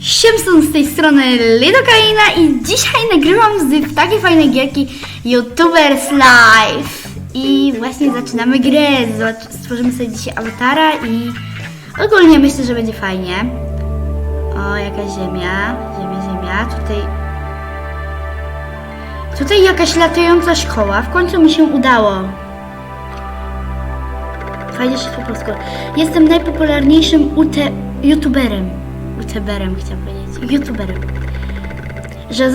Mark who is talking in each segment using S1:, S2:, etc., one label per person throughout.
S1: Siemson z tej strony Lidokaina i dzisiaj nagrywam z takiej fajnej gierki YouTubers Live i właśnie zaczynamy grę, stworzymy sobie dzisiaj awatara i ogólnie myślę, że będzie fajnie. O, jakaś ziemia, ziemia, ziemia, tutaj tutaj jakaś latająca szkoła, w końcu mi się udało. Fajnie się po polsku. Jestem najpopularniejszym UT youtuberem. YouTuberem chciałam powiedzieć. YouTuberem. Że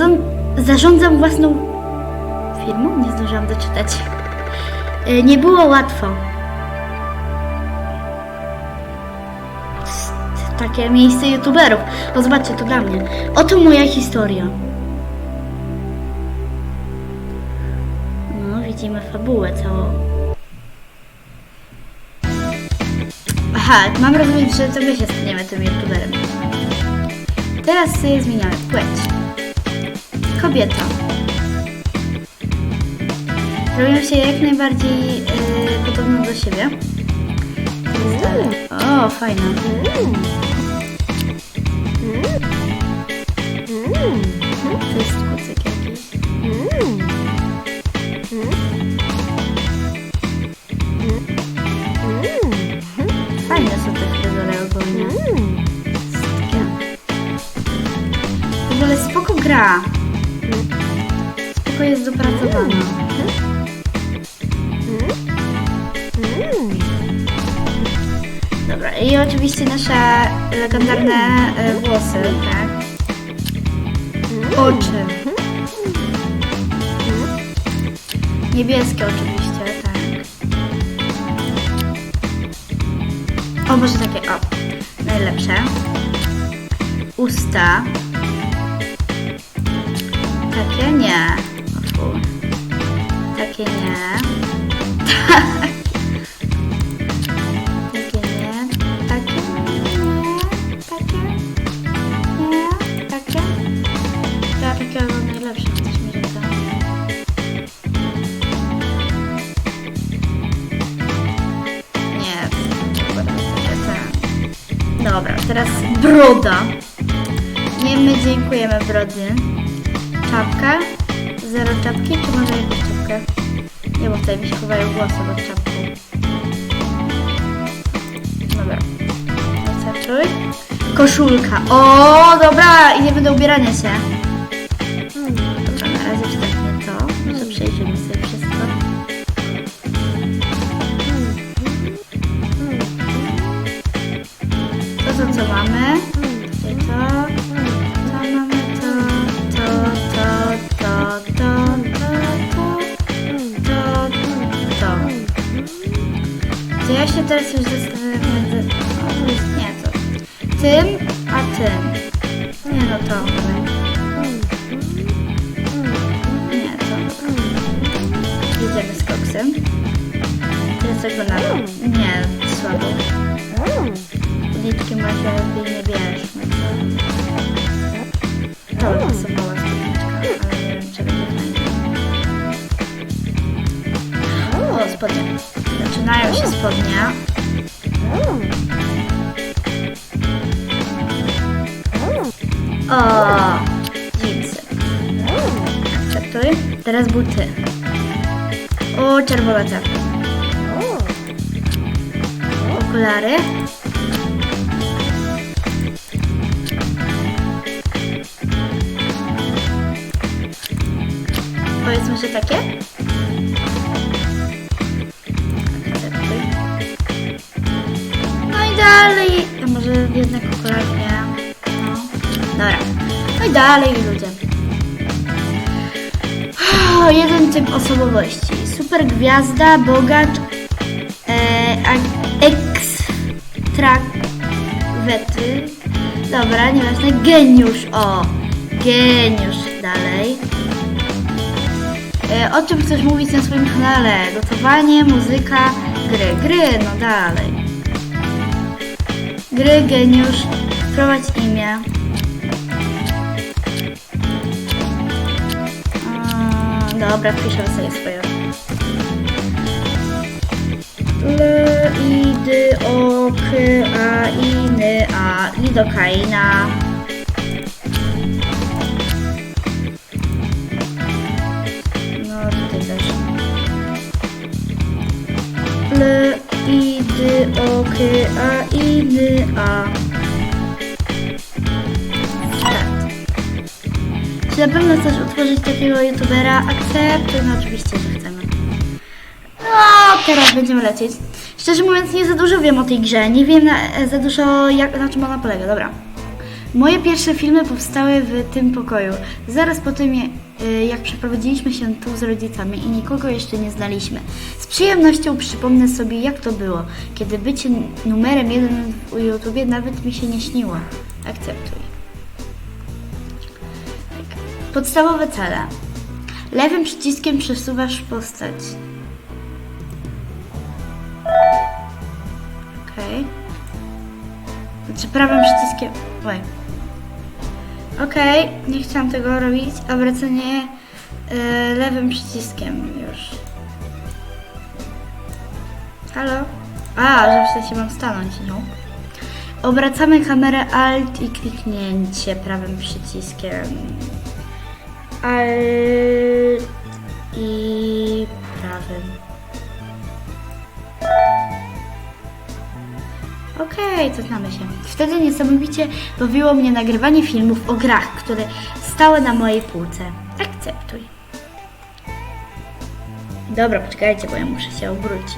S1: zarządzam własną firmą? Nie zdążyłam doczytać. Y, Nie było łatwo. Takie miejsce youtuberów. O, zobaczcie, to dla mnie. Oto moja historia. No, widzimy fabułę całą. Aha, mam rozumieć, że to my się staniemy tym youtuberem. Teraz sobie zmieniamy płeć. Kobieta. Robimy się jak najbardziej yy, podobną do siebie. O, fajna. To jest kucyk jakiś. Gra. Spoko jest dopracowana. Dobra, i oczywiście nasze legendarne e, włosy, tak? Oczy. Niebieskie oczywiście, tak. O, może takie, o, najlepsze. Usta. Takie nie. O, fu. Takie nie. Takie nie. Takie nie. Takie nie. Takie. Ja takie coś mi się da. Nie, takie te. Dobra, teraz broda. Nie, my dziękujemy brody. Czapka. Zero czapki, czy może jakąś czapkę? Nie, bo tutaj mi się chowają włosy pod czapką. Dobra. Zaczęły. Koszulka. O, dobra, idziemy do ubierania się. Dobra, na razie wstępnie to. Może przejrzymy sobie wszystko. To to co mamy? Teraz już zastanawiam między... To nie, to... Tym, a tym. Nie, no to. Nie, to. Jedziemy z koksem. Teraz tego na... Nie, słabo. Liczki może lepiej nie bierzmy. To by pasowała spódniczka, ale nie wiem, będzie fajnie. O, spodnie. Zaczynają się spodnie. O, jeansy. Akceptuj. Teraz buty. O, czerwone te. Okulary. Powiedzmy, że takie? Jednak okular nie? No. Dobra. No i dalej ludzie. O, jeden typ osobowości. Super gwiazda, bogacz, e, ekstrawety. Dobra, nieważne. Geniusz. O, geniusz. Dalej. E, o czym chcesz mówić na swoim kanale? Gotowanie, muzyka, gry. Gry, no dalej. Gry geniusz. Wprowadź imię. Mm, dobra, wpiszę sobie swoje. L, idy, o, k, a, iny, a, idokaina. No, tutaj też. L, i, my, a. Start. Czy na pewno chcesz utworzyć takiego youtubera? Akceptuj, no oczywiście, że chcemy. No, teraz będziemy lecieć. Szczerze mówiąc, nie za dużo wiem o tej grze. Nie wiem na, za dużo, jak, na czym ona polega. Dobra. Moje pierwsze filmy powstały w tym pokoju. Zaraz po tym, jak przeprowadziliśmy się tu z rodzicami i nikogo jeszcze nie znaliśmy. Z przyjemnością przypomnę sobie, jak to było, kiedy bycie numerem jeden w YouTubie nawet mi się nie śniło. Akceptuj. Tak. Podstawowe cele. Lewym przyciskiem przesuwasz postać. Okej. Znaczy prawym przyciskiem. Oj. Okej, nie chciałam tego robić. Obracanie y, lewym przyciskiem już. Halo? A, że w sensie mam stanąć nią. Obracamy kamerę Alt i kliknięcie prawym przyciskiem. Alt i prawym. Okej, cofnamy się. Wtedy niesamowicie bawiło mnie nagrywanie filmów o grach, które stały na mojej półce. Akceptuj. Dobra, poczekajcie, bo ja muszę się obrócić.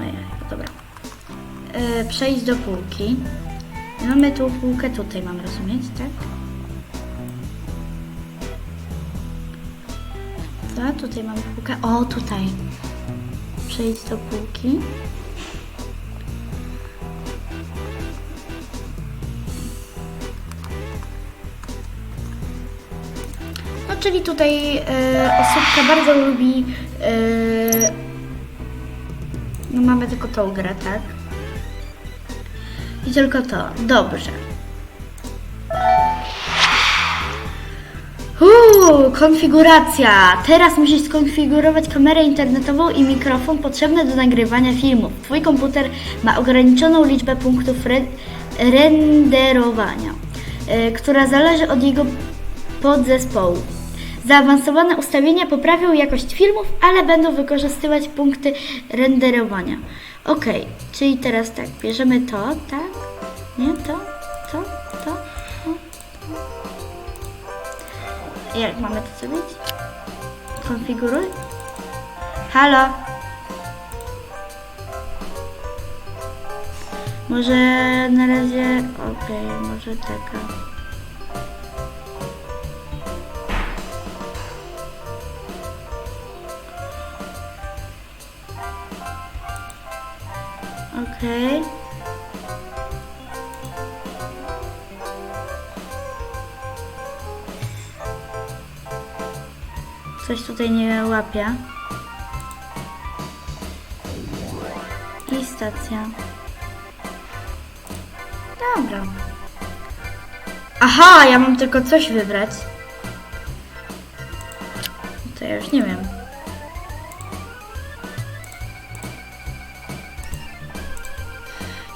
S1: No. E, przejść do półki. Mamy tu półkę, tutaj mam rozumieć, tak? Co? Tutaj mam półkę. O, tutaj. Przejdź do półki. No, czyli tutaj e, osóbka bardzo lubi. E, no, mamy tylko tą grę, tak? I tylko to. Dobrze. Uuu, konfiguracja. Teraz musisz skonfigurować kamerę internetową i mikrofon potrzebne do nagrywania filmów. Twój komputer ma ograniczoną liczbę punktów re renderowania, e, która zależy od jego podzespołu. Zaawansowane ustawienia poprawią jakość filmów, ale będą wykorzystywać punkty renderowania. Ok, czyli teraz tak, bierzemy to, tak? Nie, to, to, Jak mamy to zrobić? Konfiguruj. Halo? Może na razie... Okej, może taka. Okej. Coś tutaj nie łapie. I stacja. Dobra. Aha, ja mam tylko coś wybrać. To ja już nie wiem.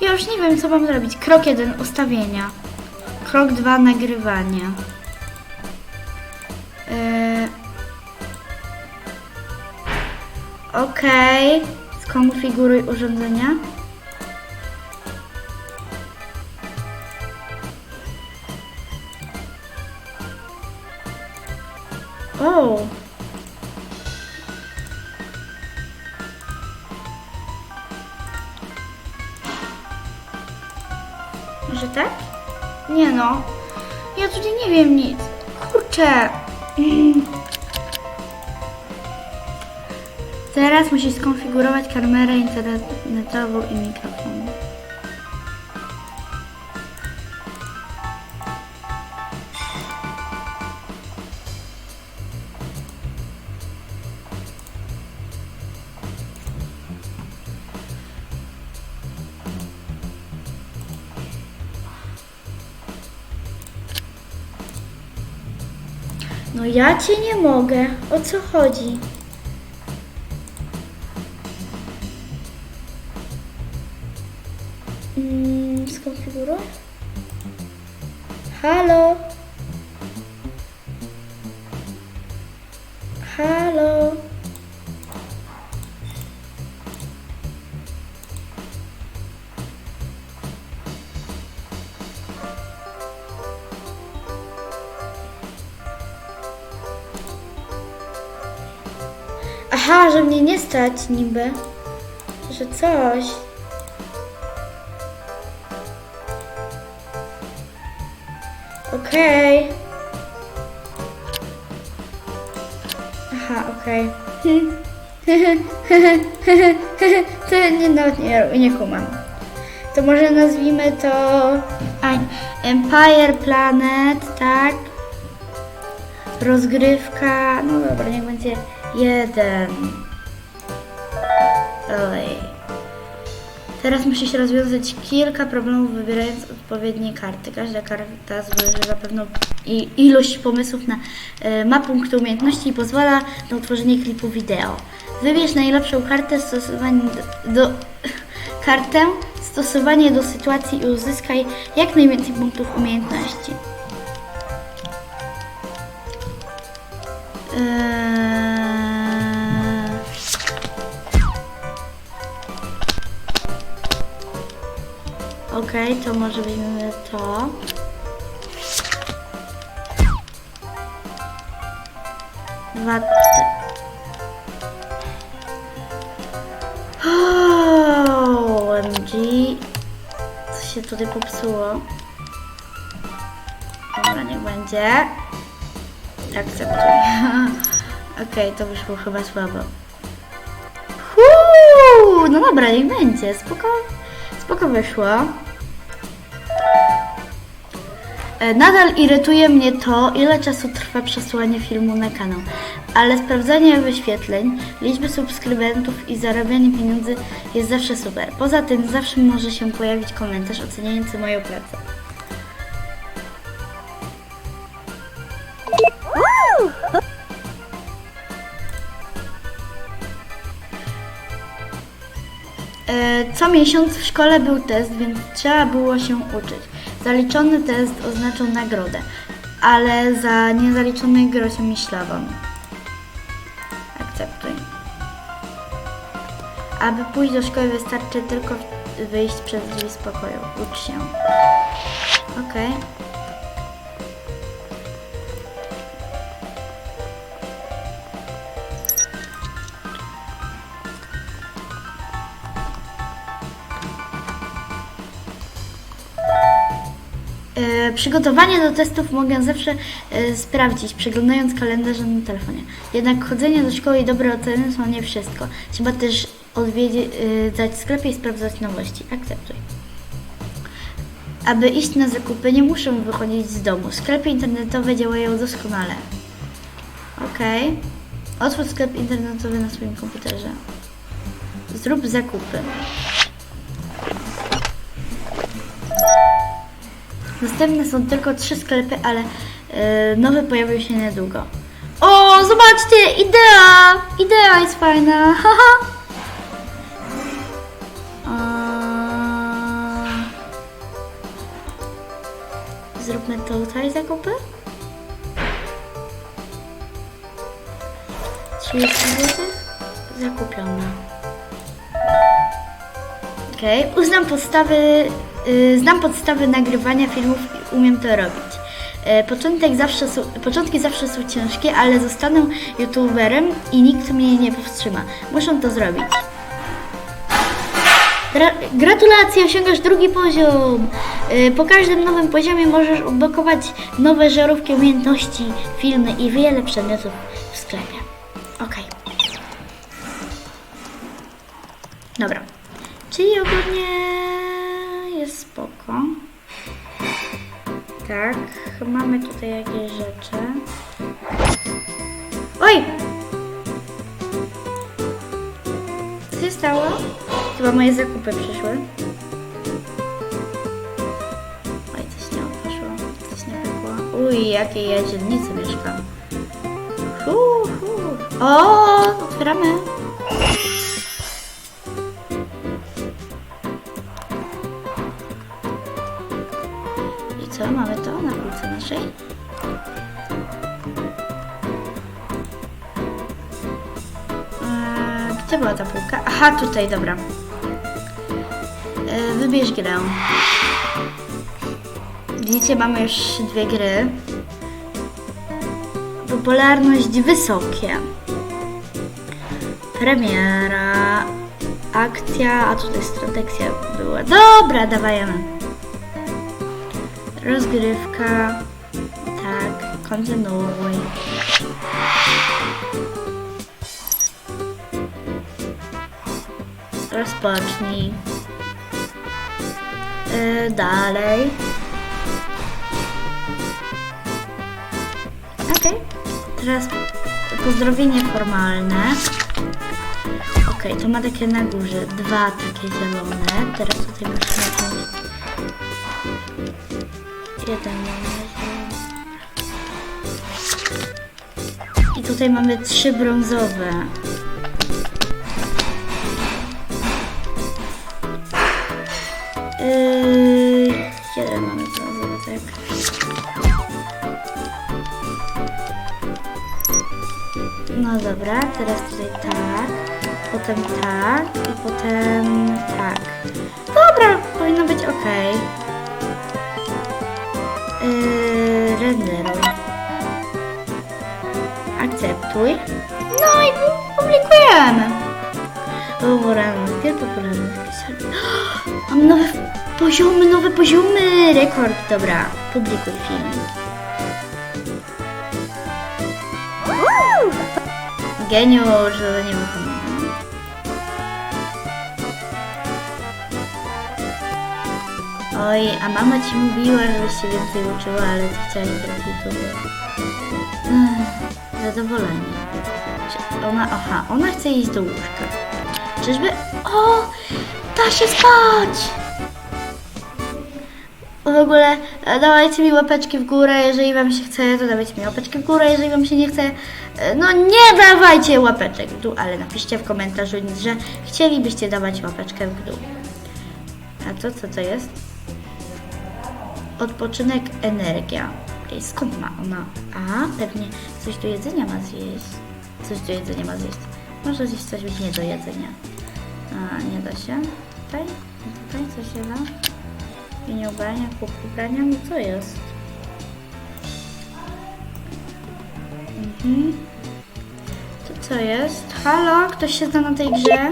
S1: Ja już nie wiem, co mam zrobić. Krok jeden ustawienia. Krok dwa nagrywanie. Okej. Skonfiguruj urządzenia. Teraz musisz skonfigurować kamerę internetową i mikrofon. No ja cię nie mogę. O co chodzi? Aha, że mnie nie stać niby. Że coś. Okej. Aha, okej. to nie, nawet nie, nie kumam. To może nazwijmy to Empire Planet, tak? Rozgrywka, no dobra, niech będzie jeden. Oj. Teraz musi się rozwiązać kilka problemów wybierając odpowiednie karty. Każda karta zależy pewną ilość pomysłów na e, ma punkty umiejętności i pozwala na utworzenie klipu wideo. Wybierz najlepszą kartę stosowanie do kartę stosowanie do sytuacji i uzyskaj jak najwięcej punktów umiejętności. Eee... Okej, to może weźmiemy to. Dwa. OMG. Co się tutaj popsuło? Dobra, niech będzie. Akceptuję. Okej, to wyszło chyba słabo. No dobra, niech będzie. Spoko, spoko wyszło. E, Nadal irytuje mnie to, ile czasu trwa przesyłanie filmu na kanał, ale sprawdzanie wyświetleń, liczby subskrybentów i zarabianie pieniędzy jest zawsze super. Poza tym zawsze może się pojawić komentarz oceniający moją pracę. Co miesiąc w szkole był test, więc trzeba było się uczyć. Zaliczony test oznaczał nagrodę, ale za niezaliczony groził mi szlaban. Akceptuj. Aby pójść do szkoły wystarczy tylko wyjść przez drzwi z pokoju. Ucz się. Okej. E, Przygotowanie do testów mogę zawsze e, sprawdzić, przeglądając kalendarze na telefonie. Jednak chodzenie do szkoły i dobre oceny są nie wszystko. Trzeba też odwiedzać sklepy i sprawdzać nowości. Akceptuj. Aby iść na zakupy, nie muszę wychodzić z domu. Sklepy internetowe działają doskonale. Ok. Otwórz sklep internetowy na swoim komputerze. Zrób zakupy. Następne są tylko trzy sklepy, ale e, nowe pojawią się niedługo. O, zobaczcie! Idea! Idea jest fajna! Haha! A... Zróbmy tutaj zakupy. 30 zł? Zakupione. Okej, uznam podstawy, znam podstawy nagrywania filmów i umiem to robić. E, Początek zawsze są, początki zawsze są ciężkie, ale zostanę youtuberem i nikt mnie nie powstrzyma. Muszę to zrobić. Gra gratulacje, osiągasz drugi poziom. E, Po każdym nowym poziomie możesz odblokować nowe żarówki umiejętności, filmy i wiele przedmiotów w sklepie. Okej. Dobra. Czyli ogólnie Tak, mamy tutaj jakieś rzeczy. Oj! Co się stało? Chyba moje zakupy przyszły. Oj, coś nie poszło, coś nie pykło. Uj, jakiej ja dzielnicy mieszkam. Hu, hu. O, otwieramy. Była ta półka? Aha, tutaj, dobra. E, Wybierz grę. Widzicie, mamy już dwie gry. Popularność wysokie. Premiera. Akcja, a tutaj strategia była. Dobra, dawajemy. Rozgrywka. Tak, kontynuuj. Rozpocznij. Yy, dalej. Okej. Teraz pozdrowienie formalne. Okej, to ma takie na górze dwa takie zielone. Teraz tutaj musimy wziąć jeden. I tutaj mamy trzy brązowe. Yy, jeden mamy tak. No dobra, teraz tutaj tak, potem tak i potem tak. Dobra, powinno być ok. Yy, renderuj. Akceptuj. No i publikujemy. Popularny, gier popularnych pisali. Mam nowe poziomy, nowe poziomy. Rekord, dobra. Publikuj film. Geniusz, zadanie wykonane. Oj, a mama ci mówiła, żebyś się więcej uczyła, ale ty chciałaś grać YouTube. Zadowolenie. Ona, aha, ona chce iść do łóżka. Czyżby... O! Da się spać! W ogóle e, dawajcie mi łapeczki w górę, jeżeli wam się chce, to dawajcie mi łapeczki w górę, jeżeli wam się nie chce, e, no nie dawajcie łapeczek w dół, ale napiszcie w komentarzu, że chcielibyście dawać łapeczkę w dół. A to co to jest? Odpoczynek, energia. Ej, skąd ma ona? A, pewnie coś do jedzenia ma zjeść. Coś do jedzenia ma zjeść. Może zjeść coś być nie do jedzenia. A, nie da się. Tutaj? Tutaj coś się da? Pienie ubrania, kup ubrania, no co jest? Mhm. To co jest? Halo? Ktoś się zna na tej grze?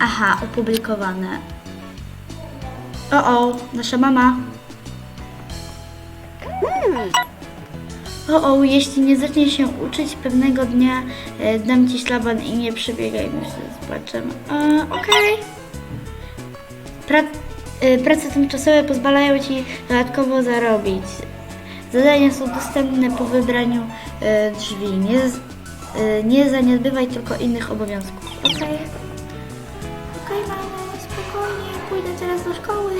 S1: Aha, opublikowane. O, o, nasza mama. O, o, jeśli nie zaczniesz się uczyć pewnego dnia, e, dam ci szlaban i nie przebiegaj, myślę z płaczem. E, Okej. Pra, y, prace tymczasowe pozwalają Ci dodatkowo zarobić. Zadania są dostępne po wybraniu y, drzwi. Nie, z- y, nie zaniedbywaj tylko innych obowiązków. Okej. Okej, mamo, spokojnie. Pójdę teraz do szkoły.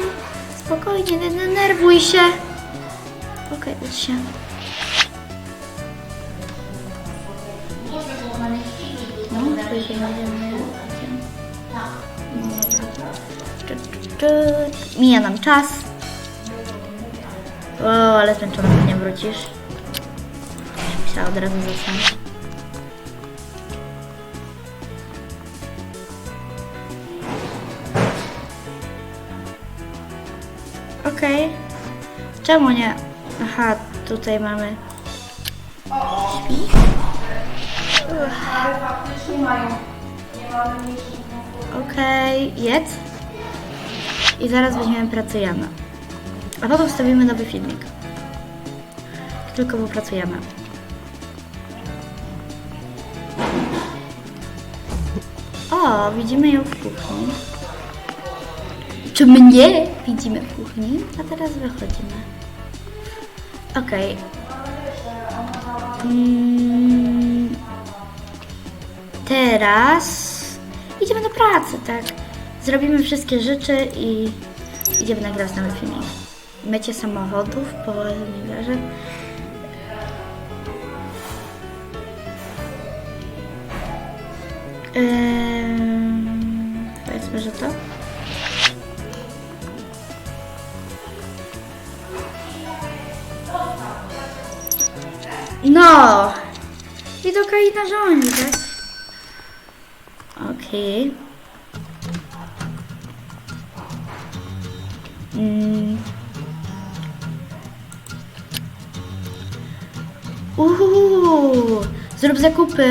S1: Spokojnie, nie denerwuj się. Okej, ucz się. Będziemy... Czu, czu, czu. Mija nam czas. O, ale zmęczona pewnie wrócisz. Musiała od razu zasnąć. Okej. Czemu nie? Aha, tutaj mamy... Śpi? Okej, jedz. I zaraz weźmiemy pracujemy. A potem wstawimy nowy filmik. Tylko popracujemy. O, widzimy ją w kuchni. Czy mnie widzimy w kuchni? A teraz wychodzimy. Okej. Mm, teraz idziemy do pracy, tak? Zrobimy wszystkie rzeczy i idziemy nagrywać nowy filmik. Mycie samochodów po uniwerze. Ehm, powiedzmy, że to. No! Widok lidokaina rządzi, tak? Okej. Mm. Uuu, zrób zakupy.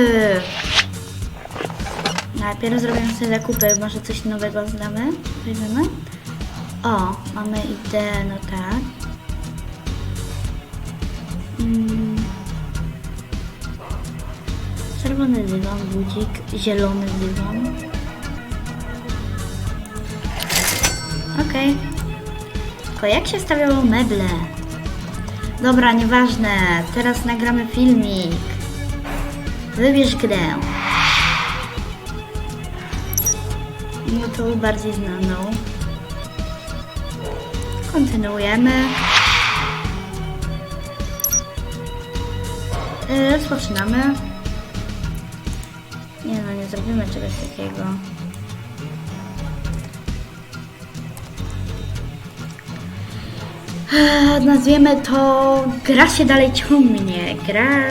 S1: Najpierw zrobimy sobie zakupy, może coś nowego znamy? Weźmiemy? O, mamy ideę, no tak. Mm. Czerwony dywan, budzik, zielony dywan. Okej. Tylko jak się stawiało meble? Dobra, nieważne. Teraz nagramy filmik. Wybierz grę. No to bardziej znaną. Kontynuujemy. Yy, Rozpoczynamy. Zrobimy czegoś takiego. Nazwiemy to Gra się dalej ciągnie. Gra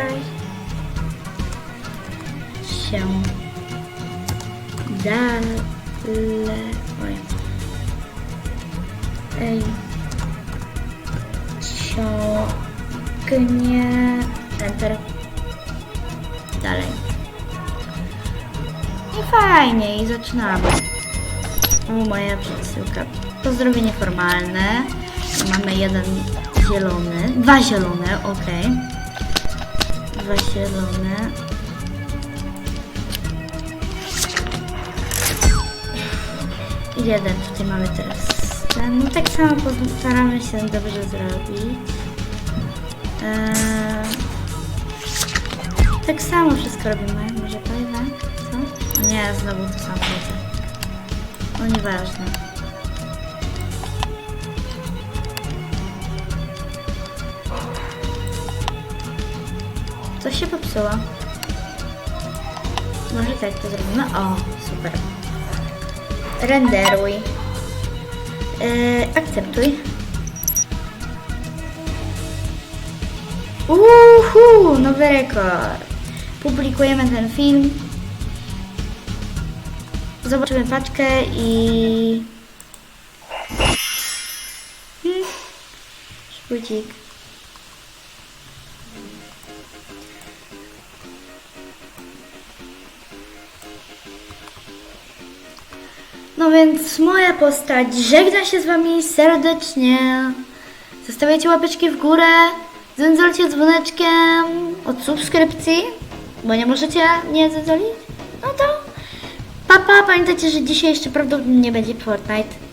S1: się dalej. Oj. Ej. Ciągnie. Enter. Dalej. I fajnie, i zaczynamy. O, moja przesyłka. Pozdrowienie formalne. Mamy jeden zielony. Dwa zielone, ok. Dwa zielone. Jeden tutaj mamy teraz. ten. No tak samo postaramy się dobrze zrobić. Eee, tak samo wszystko robimy. Nie, znowu to samo robię. No nieważne. Coś się popsuło. Może tak to zrobimy. O, super. Renderuj. Yy, akceptuj. Uhu, nowy rekord. Publikujemy ten film. Zobaczymy paczkę i... Hmm. No więc moja postać żegna się z wami serdecznie. Zostawiajcie łapeczki w górę, dzwoncie dzwoneczkiem od subskrypcji, bo nie możecie nie dzwonić. No to pamiętajcie, że dzisiaj jeszcze prawdopodobnie będzie Fortnite.